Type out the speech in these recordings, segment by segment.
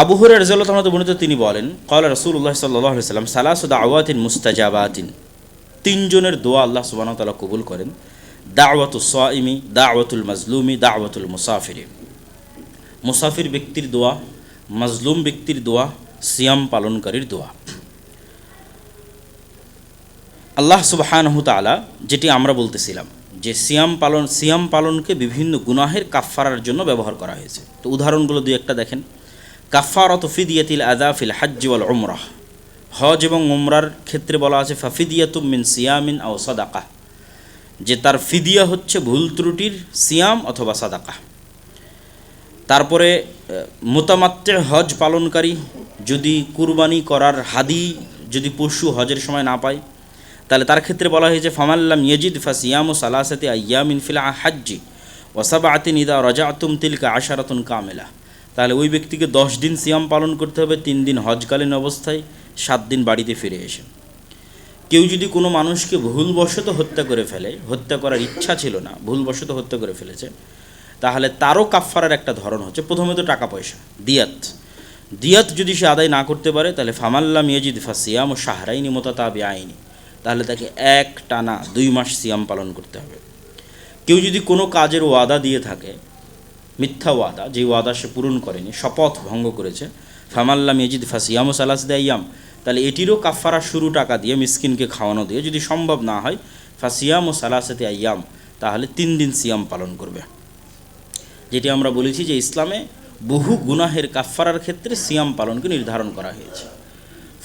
আবু হুরের রাজিয়াল্লাহু তাআলা বর্ণিত তিনি বলেন কলা আলাইহি সাল্লাম সালাসু দাওয়াতিন মুস্তাজাবাতিন। তিনজনের দোয়া আল্লাহ তাআলা কবুল করেন। দাওয়াতুস সাইমি দাওয়াতুল মাজলুমি, দাওয়াতুল মুসাফিরি। মুসাফির ব্যক্তির দোয়া, মাজলুম ব্যক্তির দোয়া, সিয়াম পালনকারীর দোয়া। আল্লাহ সুবহানাহু তাআলা যেটি আমরা বলতেছিলাম, যে সিয়াম পালন, সিয়াম পালনকে বিভিন্ন গুনাহের কাফফারার জন্য ব্যবহার করা হয়েছে। তো উদাহরণগুলো দুই একটা দেখেন। কাফারত ফিদিয়াতিল আদা ফিল হাজ্জি ওয়াল উমরাহ হজ এবং উমরার ক্ষেত্রে বলা আছে ফাফিদিয়াতুম মিন সিয়ামিন আও সাদাকা। যে তার ফিদিয়া হচ্ছে ভুল ত্রুটির সিয়াম অথবা সাদাকা। তারপরে মোতামাত্রে হজ পালনকারী যদি কুরবানি করার হাদি যদি পশু হজের সময় না পায়, তাহলে তার ক্ষেত্রে বলা হয়েছে ফামাল্লাম ইয়েজিদ ফাসিয়াম ও সালাসাতে আয়ামিন ফিলা হাজ্জি ওসাবা আতিন ইদা রজা আতুম তিলকা আশারাতুন কামেলা। তাহলে ওই ব্যক্তিকে দশ দিন সিয়াম পালন করতে হবে, তিন দিন হজকালীন অবস্থায়, সাত দিন বাড়িতে ফিরে এসে। কেউ যদি কোনো মানুষকে ভুলবশত হত্যা করে ফেলে, হত্যা করার ইচ্ছা ছিল না, ভুলবশত হত্যা করে ফেলেছে, তাহলে তারও কাফফারার একটা ধরন হচ্ছে, প্রথমে তো টাকা পয়সা, দিয়াত। দিয়াত যদি সে আদায় না করতে পারে, তাহলে ফামাল্লাম ইয়েজিদ ফাসিয়াম ও সাহারাইনি মোতাতাবি আইনি। তাহলে তাকে এক টানা দুই মাস সিয়াম পালন করতে হবে। কেউ যদি কোনো কাজের ওয়াদা দিয়ে থাকে মিথ্যা ওয়াদা, যে ওয়াদা সে পূরণ করেনি, শপথ ভঙ্গ করেছে। ফামাল্লাম ইয়েজিদ ফাসিয়াম ও সালাস দেয়াম তাহলে এটিরও কাফারা শুরু টাকা দিয়ে মিসকিনকে খাওয়ানো দিয়ে যদি সম্ভব না হয় ফাসিয়াম ও সালাসাতে আয়াম তাহলে তিন দিন সিয়াম পালন করবে। যেটি আমরা বলেছি যে ইসলামে বহু গুনাহের কাফারার ক্ষেত্রে সিয়াম পালনকে নির্ধারণ করা হয়েছে।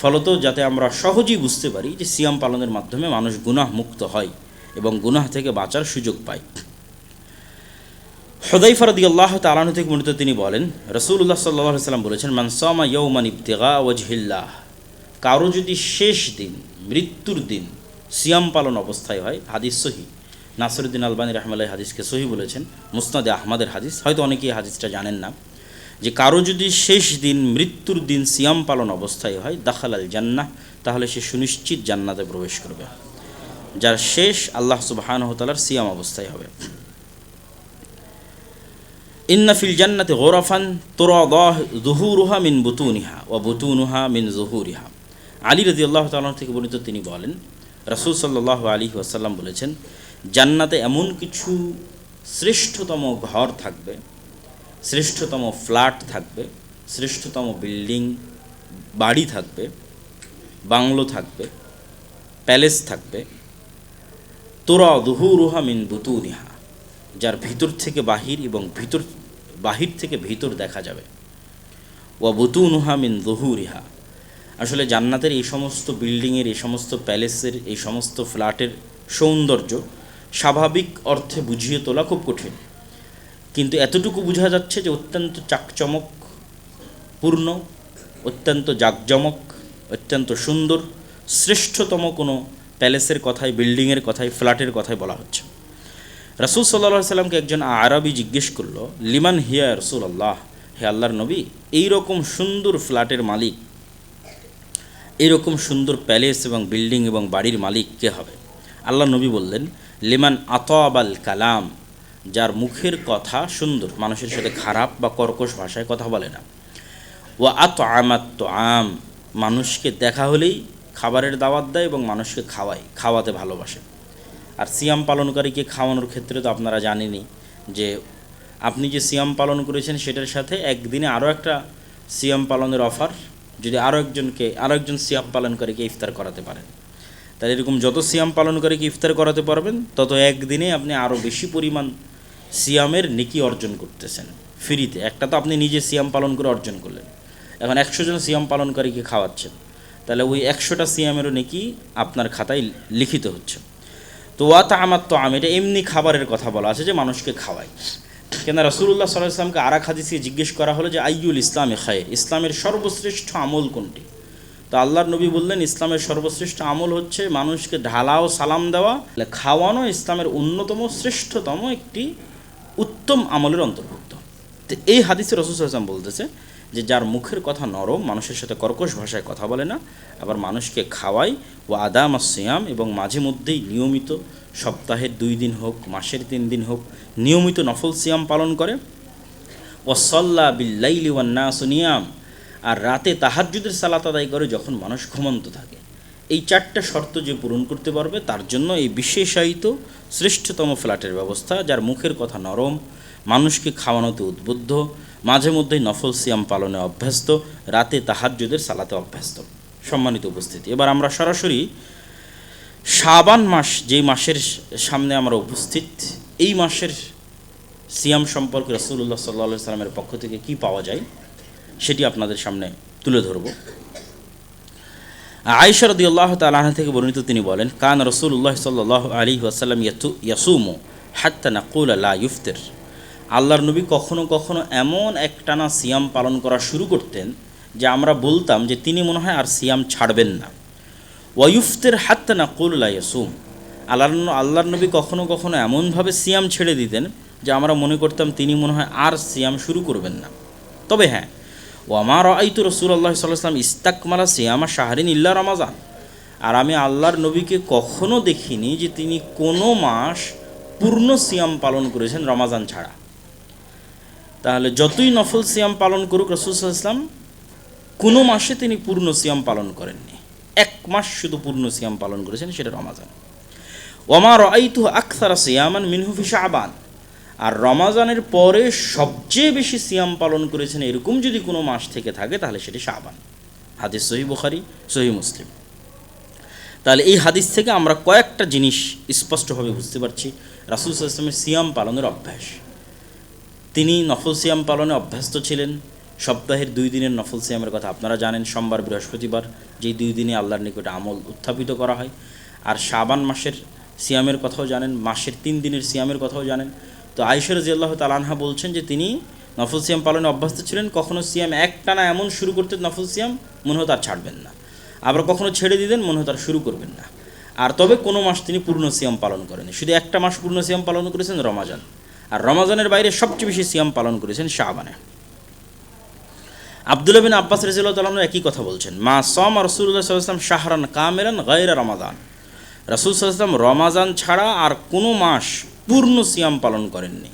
ফলত যাতে আমরা সহজেই বুঝতে পারি যে সিয়াম পালনের মাধ্যমে মানুষ গুনাহ মুক্ত হয় এবং গুনাহ থেকে বাঁচার সুযোগ পায়। হদাইফারদি আল্লাহ তালানু থেকে মূলত তিনি বলেন রসুল্লাহ সাল্লাহ সাল্লাম বলেছেন মানসামা ইয়ৌমান ইবতেগা ওয়াজহিল্লাহ কারও যদি শেষ দিন, মৃত্যুর দিন সিয়াম পালন অবস্থায় হয়, হাদিস সহি। নাসরুদ্দিন আলবানী রহমাল্লাহ হাদিসকে সহি বলেছেন, মুসনাদে আহমদের হাদিস। হয়তো অনেকেই হাদিসটা জানেন না। যে কারও যদি শেষ দিন, মৃত্যুর দিন সিয়াম পালন অবস্থায় হয়, দাখাল আল জান্নাহ, তাহলে সে সুনিশ্চিত জান্নাতে প্রবেশ করবে। যার শেষ আল্লাহ সুবাহান হতালার সিয়াম অবস্থায় হবে। ইন্না ফিল জান্নাতে গোরাফান তোরা জহুরুহা মিন বুতুনিহা ও বুতুনুহা মিন জহুরিহা। আলী রদি আল্লাহ তাল্লাহ থেকে বর্ণিত তিনি বলেন, রাসুল সাল্লাহ আলী ওয়াসাল্লাম বলেছেন, জান্নাতে এমন কিছু শ্রেষ্ঠতম ঘর থাকবে, শ্রেষ্ঠতম ফ্ল্যাট থাকবে, শ্রেষ্ঠতম বিল্ডিং, বাড়ি থাকবে, বাংলো থাকবে, প্যালেস থাকবে তোরা দুহুরুহা মিন বুতুনিহা। যার ভিতর থেকে বাহির এবং ভিতর, বাহির থেকে ভিতর দেখা যাবে। ওয়া বুতুনুহা মিন দুহুরিহা আসলে জান্নাতের এই সমস্ত বিল্ডিংয়ের, এই সমস্ত প্যালেসের, এই সমস্ত ফ্ল্যাটের সৌন্দর্য স্বাভাবিক অর্থে বুঝিয়ে তোলা খুব কঠিন। কিন্তু এতটুকু বোঝা যাচ্ছে যে অত্যন্ত চাকচমক পূর্ণ, অত্যন্ত জাকজমক, অত্যন্ত সুন্দর, শ্রেষ্ঠতম কোনো প্যালেসের কথায়, বিল্ডিংয়ের কথায়, ফ্ল্যাটের কথায় বলা হচ্ছে। রাসুল সাল্লাহ সাল্লামকে একজন আরবি জিজ্ঞেস করল, লিমান হিয়া রসুল আল্লাহ হে আল্লাহর নবী, এইরকম সুন্দর ফ্ল্যাটের মালিক এরকম সুন্দর প্যালেস এবং বিল্ডিং এবং বাড়ির মালিক কে হবে? আল্লাহ নবী বললেন, লিমান আতআবাল কালাম, যার মুখের কথা সুন্দর, মানুষের সাথে খারাপ বা কর্কশ ভাষায় কথা বলে না। ও আত আমাত আম মানুষকে দেখা হলেই খাবারের দাওয়াত দেয় এবং মানুষকে খাওয়ায়, খাওয়াতে ভালোবাসে। আর সিয়াম পালনকারীকে খাওয়ানোর ক্ষেত্রে তো আপনারা জানেনই যে আপনি যে সিয়াম পালন করেছেন সেটার সাথে একদিনে আরও একটা সিয়াম পালনের অফার, যদি আরও একজনকে, আরও একজন সিয়াম পালনকারীকে ইফতার করাতে পারেন। তাহলে এরকম যত সিয়াম পালনকারীকে ইফতার করাতে পারবেন, তত একদিনে আপনি আরও বেশি পরিমাণ সিয়ামের নেকি অর্জন করতেছেন, ফ্রিতে। একটা তো আপনি নিজে সিয়াম পালন করে অর্জন করলেন। এখন একশো জন সিয়াম পালনকারীকে খাওয়াচ্ছেন, তাহলে ওই একশোটা সিয়ামেরও নেকি আপনার খাতায় লিখিত হচ্ছে। তো ওয়াতা আমার তো আম এটা এমনি খাবারের কথা বলা আছে যে মানুষকে খাওয়ায়। কেন রসুল্লাহ সাল্লাহ ইসলামকে আরাক হাদিসে জিজ্ঞেস করা হলো যে, আইয়ুল ইসলামে খায়ের? ইসলামের সর্বশ্রেষ্ঠ আমল কোনটি? তো আল্লাহর নবী বললেন, ইসলামের সর্বশ্রেষ্ঠ আমল হচ্ছে মানুষকে ঢালা ও সালাম দেওয়া খাওয়ানো ইসলামের অন্যতম শ্রেষ্ঠতম একটি উত্তম আমলের অন্তর্ভুক্ত। তো এই হাদিসে রসুল ইসলাম বলতেছে যে যার মুখের কথা নরম, মানুষের সাথে কর্কশ ভাষায় কথা বলে না, আবার মানুষকে খাওয়ায় ও আদাম সিয়াম এবং মাঝে মধ্যেই নিয়মিত সপ্তাহের দুই দিন হোক, মাসের তিন দিন হোক, নিয়মিত নফল সিয়াম পালন করে। ও সল্লা বিল্লাইলি ওয়ান্না সুনিয়াম আর রাতে তাহাজ্জুদের সালাত আদায় করে যখন মানুষ ঘুমন্ত থাকে। এই চারটা শর্ত যে পূরণ করতে পারবে, তার জন্য এই বিশেষায়িত শ্রেষ্ঠতম ফ্ল্যাটের ব্যবস্থা, যার মুখের কথা নরম, মানুষকে খাওয়ানোতে উদ্বুদ্ধ মাঝে মধ্যেই নফল সিয়াম পালনে অভ্যস্ত, রাতে তাহাজ্জুদের সালাতে অভ্যস্ত। সম্মানিত উপস্থিতি। এবার আমরা সরাসরি শাবান মাস, যেই মাসের সামনে আমরা উপস্থিত, এই মাসের সিয়াম সম্পর্কে রসুল্লাহ সাল্লা সাল্লামের পক্ষ থেকে কি পাওয়া যায়, সেটি আপনাদের সামনে তুলে ধরব। আয়সা রদি আল্লাহ তালাহ থেকে বর্ণিত তিনি বলেন, কান রসুল্লাহ সাল্লাহ আলী ওয়াসাল্লাম ইয়াসুমো হাত্তা নাকুল আল্লাহ ইফতের আল্লাহর নবী কখনো কখনো এমন একটানা সিয়াম পালন করা শুরু করতেন যে আমরা বলতাম যে তিনি মনে হয় আর সিয়াম ছাড়বেন না। ওয়ুফতের হাত্তা নাকুল আল্লাহ ইয়াসুম। আল্লাহ আল্লাহর নবী কখনো কখনো এমনভাবে সিয়াম ছেড়ে দিতেন যে আমরা মনে করতাম তিনি মনে হয় আর সিয়াম শুরু করবেন না। তবে হ্যাঁ ও আমার আইতু রসুল আল্লাহ সাল্লাম ইস্তাকমালা সিয়ামা শাহরিন ইল্লা রমাজান। আর আমি আল্লাহর নবীকে কখনো দেখিনি যে তিনি কোনো মাস পূর্ণ সিয়াম পালন করেছেন রমাজান ছাড়া। তাহলে যতই নফল সিয়াম পালন করুক রসুল ইসলাম কোনো মাসে তিনি পূর্ণ সিয়াম পালন করেননি। এক মাস শুধু পূর্ণ সিয়াম পালন করেছেন, সেটা রমাজান। ওমার আইতু আখতারা সিয়ামান মিনহুফি শাহবান আর রমাজানের পরে সবচেয়ে বেশি সিয়াম পালন করেছেন এরকম যদি কোনো মাস থেকে থাকে, তাহলে সেটি শাহবান হাদিস সহি বুখারি, সহি মুসলিম। তাহলে এই হাদিস থেকে আমরা কয়েকটা জিনিস স্পষ্টভাবে বুঝতে পারছি। রাসুল ইসলামের সিয়াম পালনের অভ্যাস। তিনি নফল সিয়াম পালনে অভ্যস্ত ছিলেন। সপ্তাহের দুই দিনের নফল সিয়ামের কথা আপনারা জানেন, সোমবার, বৃহস্পতিবার যেই দুই দিনে আল্লাহর নিকটে আমল উত্থাপিত করা হয়। আর শাবান মাসের সিয়ামের কথাও জানেন, মাসের তিন দিনের সিয়ামের কথাও জানেন। তো আইসর জিয়াল্লাহ তালানহা বলছেন যে, তিনি নফল সিয়াম পালনে অভ্যস্ত ছিলেন কখনও সিয়াম এক টানা এমন শুরু করতে নফল সিয়াম মনে হতো আর ছাড়বেন না। আবার কখনও ছেড়ে দিতেন, মনে হতো আর শুরু করবেন না। আর তবে কোনো মাস তিনি পূর্ণ সিয়াম পালন করেন শুধু একটা মাস পূর্ণ সিয়াম পালন করেছেন, রমাজান। আর রমাজানের বাইরে সবচেয়ে বেশি সিয়াম পালন করেছেন শাহবানে। আবদুল্লা বিন আব্বাস রাজিউল্লাহ একই কথা বলছেন, মা সম সাল্লাম শাহরান কামেরান গায়রা রমাদান। রসুল সাল্লাম রমাজান ছাড়া আর কোনো মাস পূর্ণ সিয়াম পালন করেননি।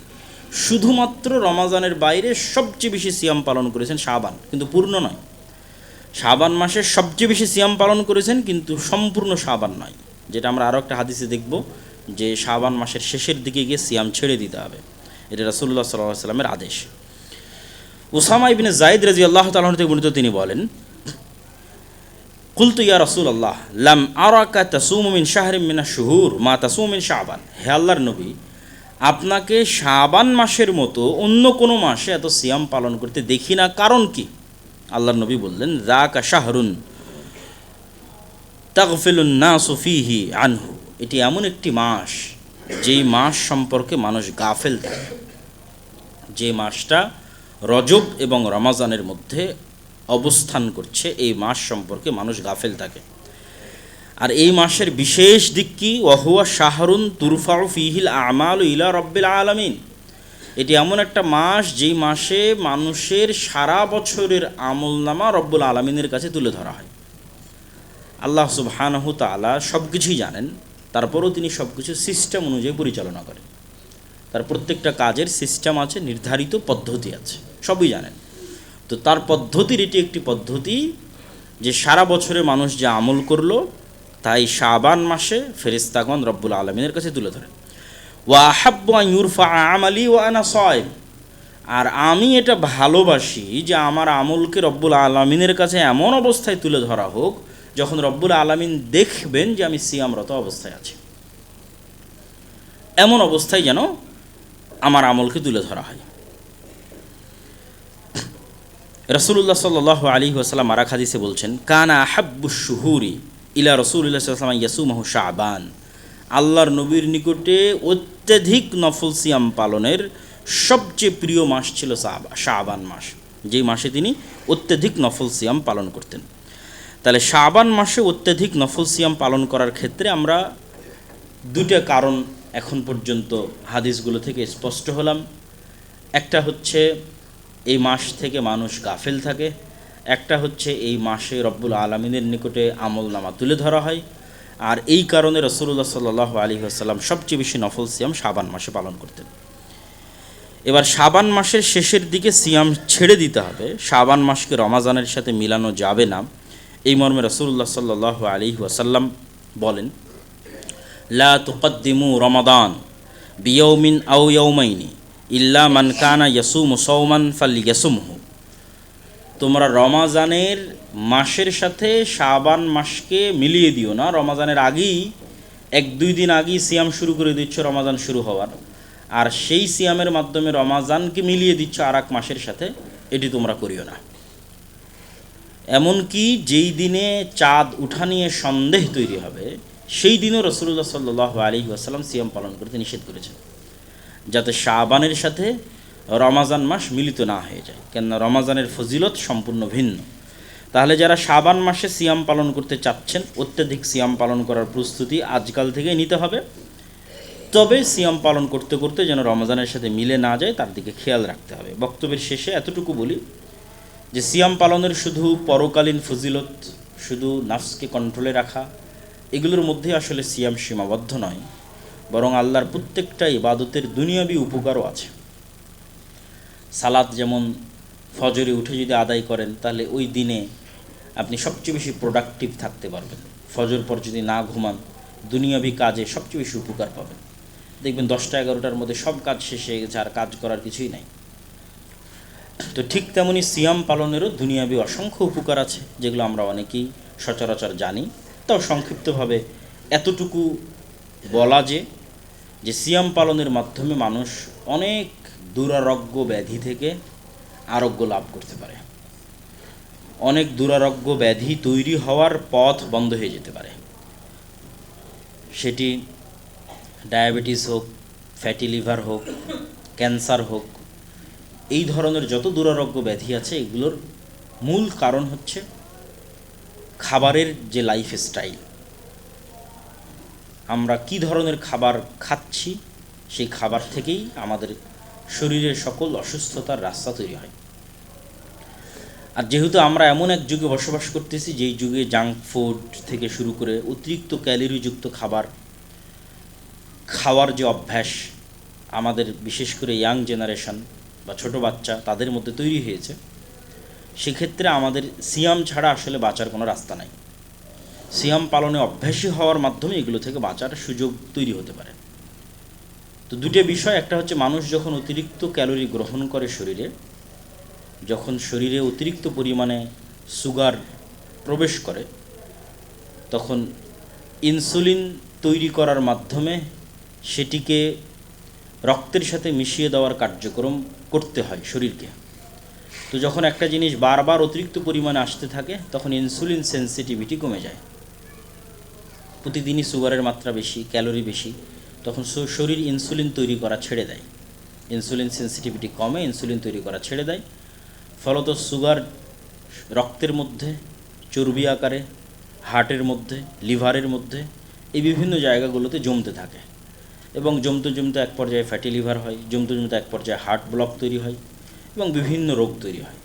শুধুমাত্র রমাজানের বাইরে সবচেয়ে বেশি সিয়াম পালন করেছেন শাবান কিন্তু পূর্ণ নয়। শাবান মাসে সবচেয়ে বেশি সিয়াম পালন করেছেন কিন্তু সম্পূর্ণ শাবান নয়, যেটা আমরা আরও একটা হাদিসে দেখব। যে শাবান মাসের শেষের দিকে গিয়ে সিয়াম ছেড়ে দিতে হবে। এটা রাসুল্লাহ সাল্লাহ সাল্লামের আদেশ। উসামা ইবিনে জাইদ রাজি আল্লাহ তালন থেকে বর্ণিত তিনি বলেন, কুলতু ইয়া রসুল আল্লাহ লাম আরাকা তাসুমিন শাহরিম মিনা শুহুর, মা তাসুমিন শাহবান হে আল্লাহর নবী, আপনাকে শাবান মাসের মতো অন্য কোনো মাসে এত সিয়াম পালন করতে দেখি না। কারণ কি? আল্লাহর নবী বললেন জাকা শাহরুন তাগফিলুন না সুফিহি আনহু। এটি এমন একটি মাস, যেই মাস সম্পর্কে মানুষ গাফেল থাকে। যে মাসটা রজব এবং রমাজানের মধ্যে অবস্থান করছে, এই মাস সম্পর্কে মানুষ গাফেল থাকে। আর এই মাসের বিশেষ দিক কি? ওহুয়া শাহরুন তুরফাউ ফিহিল আমাল ইলা রব্বিল আলমিন। এটি এমন একটা মাস, যেই মাসে মানুষের সারা বছরের আমলনামা রব্বুল আলমিনের কাছে তুলে ধরা হয়। আল্লাহ সুবহানহু তালা সব কিছুই জানেন। তারপরেও তিনি সব কিছু সিস্টেম অনুযায়ী পরিচালনা করেন। তার প্রত্যেকটা কাজের সিস্টেম আছে, নির্ধারিত পদ্ধতি আছে, সবই জানেন। তো তার পদ্ধতির এটি একটি পদ্ধতি যে সারা বছরে মানুষ যে আমল করল, তাই শাবান মাসে ফেরিস্তাগণ রব্বুল আলমিনের কাছে তুলে ধরেন। ওয়াহাব্বা ইউরফা আমালি ও আনা সয়েব আর আমি এটা ভালোবাসি যে আমার আমলকে রব্বুল আলমিনের কাছে এমন অবস্থায় তুলে ধরা হোক যখন রব্বুল আলমিন দেখবেন যে আমি সিয়ামরত অবস্থায় আছি, এমন অবস্থায় যেন আমার আমলকে তুলে ধরা হয়। রসুল্লাহ সাল আলী ওসালাম আরাক হাদিসে বলছেন, কানা আহাব্বু শুহুরি ইলা রসুল্লাহ সাল্লাম ইয়াসুমাহু শাহবান আল্লাহর নবীর নিকটে অত্যধিক নফল সিয়াম পালনের সবচেয়ে প্রিয় মাস ছিল শাহবান মাস। যেই মাসে তিনি অত্যধিক নফল সিয়াম পালন করতেন। তাহলে শাহবান মাসে অত্যধিক নফল সিয়াম পালন করার ক্ষেত্রে আমরা দুটা কারণ এখন পর্যন্ত হাদিসগুলো থেকে স্পষ্ট হলাম। একটা হচ্ছে এই মাস থেকে মানুষ গাফেল থাকে, একটা হচ্ছে এই মাসে রব্বুল আলমিনের নিকটে আমল নামা তুলে ধরা হয়। আর এই কারণে রসুল্লাহ সাল্লাহ আলী আসাল্লাম সবচেয়ে বেশি নফল সিয়াম শাবান মাসে পালন করতেন। এবার শাবান মাসের শেষের দিকে সিয়াম ছেড়ে দিতে হবে। শাবান মাসকে রমাজানের সাথে মিলানো যাবে না। এই মর্মে রসুল্লাহ সাল্লাহ আলী ওয়াসাল্লাম বলেন, লা তুকদ্দিমু রমাদান বিয়ৌমিন আউ ইয়ৌমাইনি ইল্লা মান কানা ইয়াসুম সৌমান ফাল ইয়াসুমহু তোমরা রমাজানের মাসের সাথে শাবান মাসকে মিলিয়ে দিও না, রমাজানের আগেই, এক দুই দিন আগেই সিয়াম শুরু করে দিচ্ছ, রমাজান শুরু হওয়ার। আর সেই সিয়ামের মাধ্যমে রমাজানকে মিলিয়ে দিচ্ছ আর মাসের সাথে, এটি তোমরা করিও না। এমনকি যেই দিনে চাঁদ উঠা নিয়ে সন্দেহ তৈরি হবে, সেই দিনও রসুল্লাহ সাল্লাহ আলী আসাল্লাম সিয়াম পালন করতে নিষেধ করেছেন। যাতে শাবানের সাথে রমাজান মাস মিলিত না হয়ে যায়। কেননা রমাজানের ফজিলত সম্পূর্ণ ভিন্ন। তাহলে যারা শাবান মাসে সিয়াম পালন করতে চাচ্ছেন, অত্যাধিক সিয়াম পালন করার প্রস্তুতি আজকাল থেকে নিতে হবে। তবে সিয়াম পালন করতে করতে যেন রমজানের সাথে মিলে না যায়, তার দিকে খেয়াল রাখতে হবে। বক্তব্যের শেষে এতটুকু বলি যে সিয়াম পালনের শুধু পরকালীন ফজিলত, শুধু নাফসকে কন্ট্রোলে রাখা, এগুলোর মধ্যে আসলে সিয়াম সীমাবদ্ধ নয়, বরং আল্লাহর প্রত্যেকটা ইবাদতের দুনিয়াবি উপকারও আছে। সালাদ যেমন ফজরে উঠে যদি আদায় করেন, তাহলে ওই দিনে আপনি সবচেয়ে বেশি প্রোডাক্টিভ থাকতে পারবেন। ফজর পর যদি না ঘুমান, দুনিয়াবি কাজে সবচেয়ে বেশি উপকার পাবেন। দেখবেন দশটা এগারোটার মধ্যে সব কাজ শেষ হয়ে গেছে, আর কাজ করার কিছুই নাই। তো ঠিক তেমনি সিয়াম পালনেরও দুনিয়াবি অসংখ্য উপকার আছে, যেগুলো আমরা অনেকেই সচরাচর জানি। তাও সংক্ষিপ্তভাবে এতটুকু বলা যে যে সিয়াম পালনের মাধ্যমে মানুষ অনেক দুরারোগ্য ব্যাধি থেকে আরোগ্য লাভ করতে পারে। অনেক দুরারোগ্য ব্যাধি তৈরি হওয়ার পথ বন্ধ হয়ে যেতে পারে। সেটি ডায়াবেটিস হোক, ফ্যাটি লিভার হোক, ক্যান্সার হোক এই ধরনের যত দুরারোগ্য ব্যাধি আছে, এগুলোর মূল কারণ হচ্ছে খাবারের যে লাইফ স্টাইল আমরা কি ধরনের খাবার খাচ্ছি, সেই খাবার থেকেই আমাদের শরীরের সকল অসুস্থতার রাস্তা তৈরি হয়। আর যেহেতু আমরা এমন এক যুগে বসবাস করতেছি, যেই যুগে জাঙ্ক ফুড থেকে শুরু করে অতিরিক্ত ক্যালোরিযুক্ত খাবার, খাওয়ার যে অভ্যাস, আমাদের বিশেষ করে ইয়াং জেনারেশন বা ছোট বাচ্চা তাদের মধ্যে তৈরি হয়েছে, সেক্ষেত্রে আমাদের সিয়াম ছাড়া আসলে বাঁচার কোনো রাস্তা নাই। সিয়াম পালনে অভ্যাসী হওয়ার মাধ্যমে এগুলো থেকে বাঁচার সুযোগ তৈরি হতে পারে। তো দুটো বিষয়, একটা হচ্ছে মানুষ যখন অতিরিক্ত ক্যালোরি গ্রহণ করে শরীরে, যখন শরীরে অতিরিক্ত পরিমাণে সুগার প্রবেশ করে, তখন ইনসুলিন তৈরি করার মাধ্যমে সেটিকে রক্তের সাথে মিশিয়ে দেওয়ার কার্যক্রম করতে হয় শরীরকে। তো যখন একটা জিনিস বারবার অতিরিক্ত পরিমাণে আসতে থাকে, তখন ইনসুলিন সেন্সিটিভিটি কমে যায়। প্রতিদিনই সুগারের মাত্রা বেশি ক্যালোরি বেশি, তখন শরীর ইনসুলিন তৈরি করা ছেড়ে দেয়। ইনসুলিন সেন্সিটিভিটি কমে ইনসুলিন তৈরি করা ছেড়ে দেয়। ফলত সুগার রক্তের মধ্যে, চর্বি আকারে হার্টের মধ্যে লিভারের মধ্যে, এই বিভিন্ন জায়গাগুলোতে জমতে থাকে। এবং জমতে জমতে এক পর্যায়ে ফ্যাটি লিভার হয়, জমতে জমতে এক পর্যায়ে হার্ট ব্লক তৈরি হয় এবং বিভিন্ন রোগ তৈরি হয়।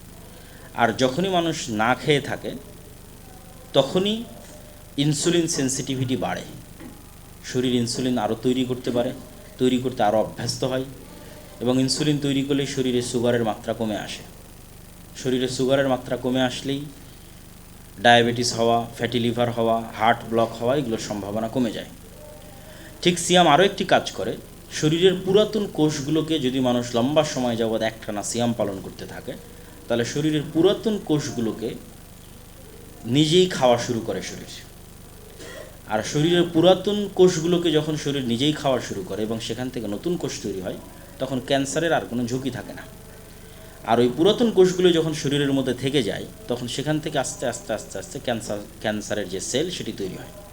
আর যখনই মানুষ না খেয়ে থাকে, তখনই ইনসুলিন সেন্সিটিভিটি বাড়ে। শরীর ইনসুলিন আরও তৈরি করতে পারে, তৈরি করতে আরও অভ্যস্ত হয় এবং ইনসুলিন তৈরি করলে শরীরে সুগারের মাত্রা কমে আসে। শরীরে সুগারের মাত্রা কমে আসলেই ডায়াবেটিস হওয়া ফ্যাটি লিভার হওয়া হার্ট ব্লক হওয়া, এগুলোর সম্ভাবনা কমে যায়। ঠিক সিয়াম আরও একটি কাজ করে। শরীরের পুরাতন কোষগুলোকে যদি মানুষ লম্বা সময় যাবৎ একটানা সিয়াম পালন করতে থাকে, তাহলে শরীরের পুরাতন কোষগুলোকে নিজেই খাওয়া শুরু করে শরীর। আর শরীরের পুরাতন কোষগুলোকে যখন শরীর নিজেই খাওয়া শুরু করে এবং সেখান থেকে নতুন কোষ তৈরি হয়, তখন ক্যান্সারের আর কোনো ঝুঁকি থাকে না। আর ওই পুরাতন কোষগুলো যখন শরীরের মধ্যে থেকে যায়, তখন সেখান থেকে আস্তে আস্তে আস্তে আস্তে ক্যান্সার, ক্যান্সারের যে সেল সেটি তৈরি হয়।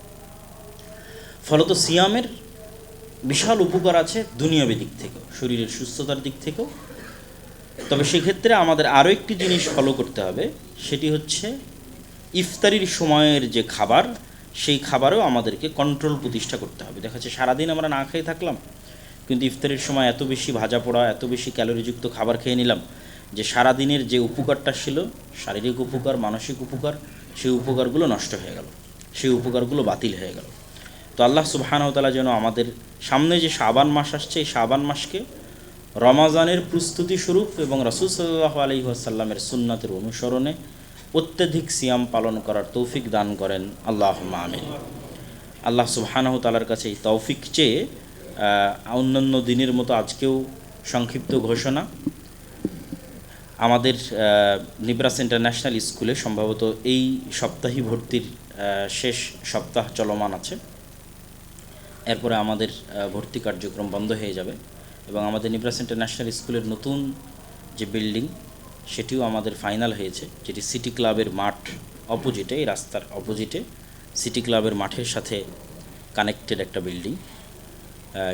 ফলত সিয়ামের বিশাল উপকার আছে দুনিয়াবী দিক থেকেও, শরীরের সুস্থতার দিক থেকেও। তবে সেক্ষেত্রে আমাদের আরও একটি জিনিস ফলো করতে হবে, সেটি হচ্ছে ইফতারির সময়ের যে খাবার, সেই খাবারেও আমাদেরকে কন্ট্রোল প্রতিষ্ঠা করতে হবে। দেখা যাচ্ছে সারাদিন আমরা না খেয়ে থাকলাম, কিন্তু ইফতারির সময় এত বেশি ভাজা পোড়া, এত বেশি ক্যালোরিযুক্ত খাবার খেয়ে নিলাম যে সারাদিনের যে উপকারটা ছিল, শারীরিক উপকার, মানসিক উপকার, সেই উপকারগুলো নষ্ট হয়ে গেল, সেই উপকারগুলো বাতিল হয়ে গেল। তো আল্লাহ সুবাহানতালা যেন আমাদের সামনে যে শাবান মাস আসছে, এই শাবান মাসকে রমাজানের প্রস্তুতি স্বরূপ এবং রাসুল সাল্লাহ আলী আসাল্লামের সুন্নাতের অনুসরণে অত্যধিক সিয়াম পালন করার তৌফিক দান করেন। আল্লাহ আমিন। আল্লাহ সুবহানাহ তালার কাছে এই তৌফিক চেয়ে অন্যান্য দিনের মতো আজকেও সংক্ষিপ্ত ঘোষণা। আমাদের নিব্রাস ইন্টারন্যাশনাল স্কুলে সম্ভবত এই সপ্তাহে ভর্তির শেষ সপ্তাহ চলমান আছে। এরপরে আমাদের ভর্তি কার্যক্রম বন্ধ হয়ে যাবে এবং আমাদের নিব্রাস ইন্টারন্যাশনাল স্কুলের নতুন যে বিল্ডিং, সেটিও আমাদের ফাইনাল হয়েছে, যেটি সিটি ক্লাবের মাঠ অপোজিটে, এই রাস্তার অপোজিটে সিটি ক্লাবের মাঠের সাথে কানেক্টেড একটা বিল্ডিং।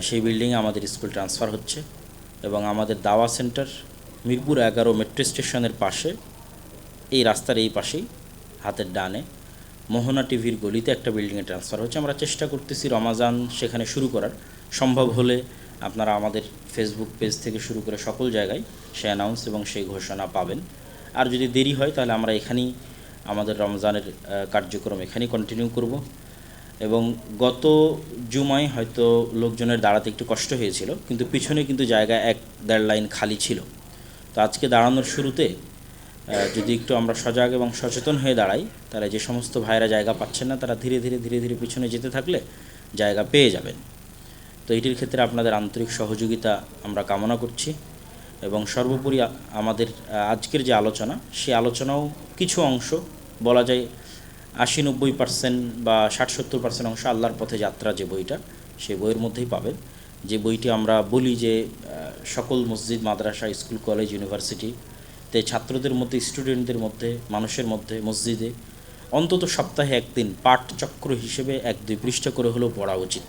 সেই বিল্ডিংয়ে আমাদের স্কুল ট্রান্সফার হচ্ছে এবং আমাদের দাওয়া সেন্টার মিরপুর এগারো মেট্রো স্টেশনের পাশে, এই রাস্তার এই পাশেই, হাতের ডানে মোহনা টিভির গলিতে একটা বিল্ডিংয়ে ট্রান্সফার হচ্ছে আমরা চেষ্টা করতেছি রমাজান সেখানে শুরু করার। সম্ভব হলে আপনারা আমাদের ফেসবুক পেজ থেকে শুরু করে সকল জায়গায় সে অ্যানাউন্স এবং সেই ঘোষণা পাবেন। আর যদি দেরি হয়, তাহলে আমরা এখানেই আমাদের রমজানের কার্যক্রম এখানেই কন্টিনিউ করব। এবং গত জুমায় হয়তো লোকজনের দাঁড়াতে একটু কষ্ট হয়েছিল, কিন্তু পিছনে কিন্তু জায়গা এক দেড় লাইন খালি ছিল। তো আজকে দাঁড়ানোর শুরুতে যদি একটু আমরা সজাগ এবং সচেতন হয়ে দাঁড়াই, তাহলে যে সমস্ত ভাইরা জায়গা পাচ্ছেন না, তারা ধীরে ধীরে ধীরে ধীরে পিছনে যেতে থাকলে জায়গা পেয়ে যাবেন। তো এটির ক্ষেত্রে আপনাদের আন্তরিক সহযোগিতা আমরা কামনা করছি এবং সর্বোপরি আমাদের আজকের যে আলোচনা সেই আলোচনাও কিছু অংশ বলা যায় আশি নব্বই পার্সেন্ট বা ষাট সত্তর পার্সেন্ট অংশ আল্লাহর পথে যাত্রা যে বইটা সেই বইয়ের মধ্যেই পাবেন। যে বইটি আমরা বলি যে সকল মসজিদ, মাদ্রাসা, স্কুল, কলেজ ইউনিভার্সিটিতে ছাত্রদের মধ্যে স্টুডেন্টদের মধ্যে, মানুষের মধ্যে, মসজিদে অন্তত সপ্তাহে একদিন পাঠচক্র হিসেবে এক দুই পৃষ্ঠা করে হলেও পড়া উচিত।